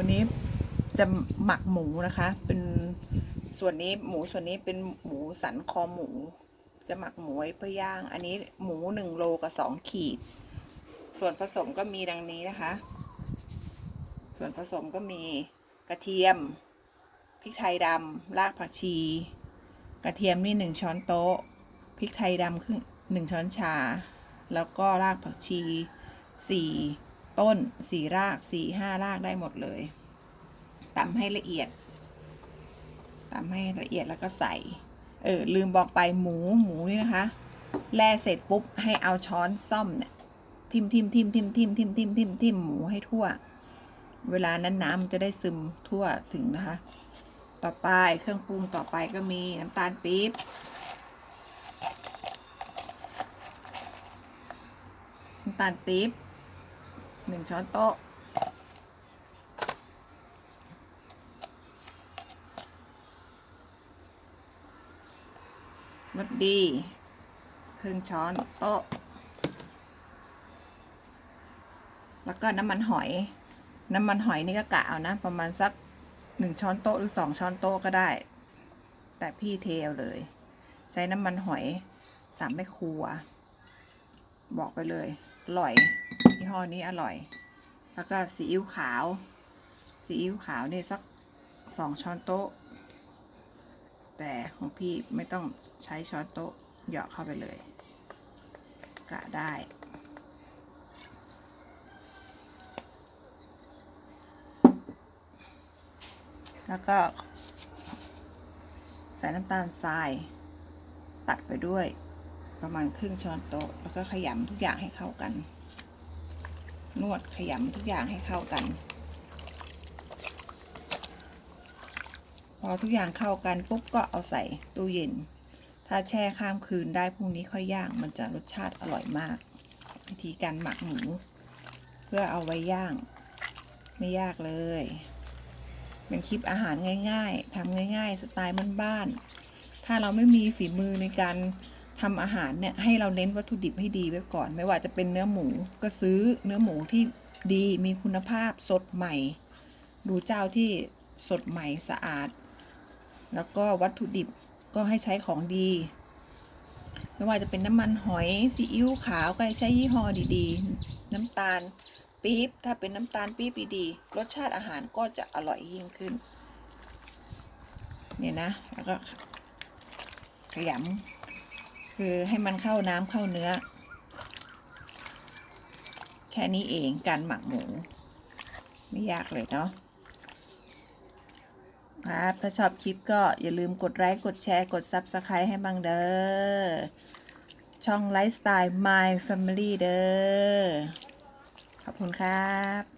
วันนี้จะหมักหมูนะคะ เป็นส่วนนี้หมูส่วนนี้เป็นหมูสันคอหมู จะหมักหมูไว้เพื่อย่าง อันนี้หมูหนึ่งโลกับสองขีด ส่วนผสมก็มีดังนี้นะคะ ส่วนผสมก็มีกระเทียมพริกไทยดำรากผักชี กระเทียมนี่หนึ่งช้อนโต๊ะพริกไทยดำครึ่งหนึ่งช้อนชา แล้วก็รากผักชีสี่ ต้นสี่รากสี่ห้ารากได้หมดเลยตำให้ละเอียดตำให้ละเอียดแล้วก็ใส่ เออ ลืมบอกไปหมูหมูนี่นะคะ แล่เสร็จปุ๊บให้เอาช้อนซ่อมเนี่ยทิมทิมทิมทิมทิมทิมทิมทิมทิมหมูให้ทั่ว เวลานั้นน้ำมันจะได้ซึมทั่วถึงนะคะ ต่อไปเครื่องปรุงต่อไปก็มีน้ำตาลปี๊บน้ำตาลปี๊บ หนึ่งช้อนโต๊ะ รสดีครึ่งช้อนโต๊ะ แล้วก็น้ำมันหอย น้ำมันหอยนี่ก็กะเอานะ ประมาณสักหนึ่งช้อนโต๊ะหรือสองช้อนโต๊ะก็ได้ แต่พี่เทเอาเลย ใช้น้ำมันหอยสามแม่ครัว บอกไปเลยอร่อย ยี่ห้อนี้อร่อย แล้วก็ซีอิ๊วขาว ซีอิ๊วขาวนี่สักสองช้อนโต๊ะ แต่ของพี่ไม่ต้องใช้ช้อนโต๊ะเหยาะเข้าไปเลย กะได้แล้วก็ใส่น้ำตาลทราย ตัดไปด้วยประมาณครึ่งช้อนโต๊ะ แล้วก็ขยำทุกอย่างให้เข้ากัน นวดขยำทุกอย่างให้เข้ากัน พอทุกอย่างเข้ากันปุ๊บก็เอาใส่ตู้เย็น ถ้าแช่ข้ามคืนได้พรุ่งนี้ค่อยย่างมันจะรสชาติอร่อยมาก วิธีการหมักหมูเพื่อเอาไว้ย่าง ไม่ยากเลย เป็นคลิปอาหารง่ายๆทำง่ายๆ สไตล์บ้านๆถ้าเราไม่มีฝีมือในการ ทำอาหารเนี่ยให้เราเน้นวัตถุดิบให้ดีไว้ก่อน ไม่ว่าจะเป็นเนื้อหมูก็ซื้อเนื้อหมูที่ดีมีคุณภาพสดใหม่ ดูเจ้าที่สดใหม่สะอาด แล้วก็วัตถุดิบก็ให้ใช้ของดี ไม่ว่าจะเป็นน้ำมันหอยซีอิ๊วขาวก็ให้ใช้ยี่ห้อดีๆ น้ำตาลปี๊บถ้าเป็นน้ำตาลปี๊บดีๆรสชาติอาหารก็จะอร่อยยิ่งขึ้น เนี่ยนะ แล้วก็ขยำ คือให้มันเข้าน้ำเข้าเนื้อ แค่นี้เองการหมักหมู ไม่ยากเลยเนาะครับถ้าชอบคลิปก็อย่าลืมกดไลค์กดแชร์กด Subscribe ให้บังเด้อ ช่องไลฟ์สไตล์ My Family เด้อ ขอบคุณครับ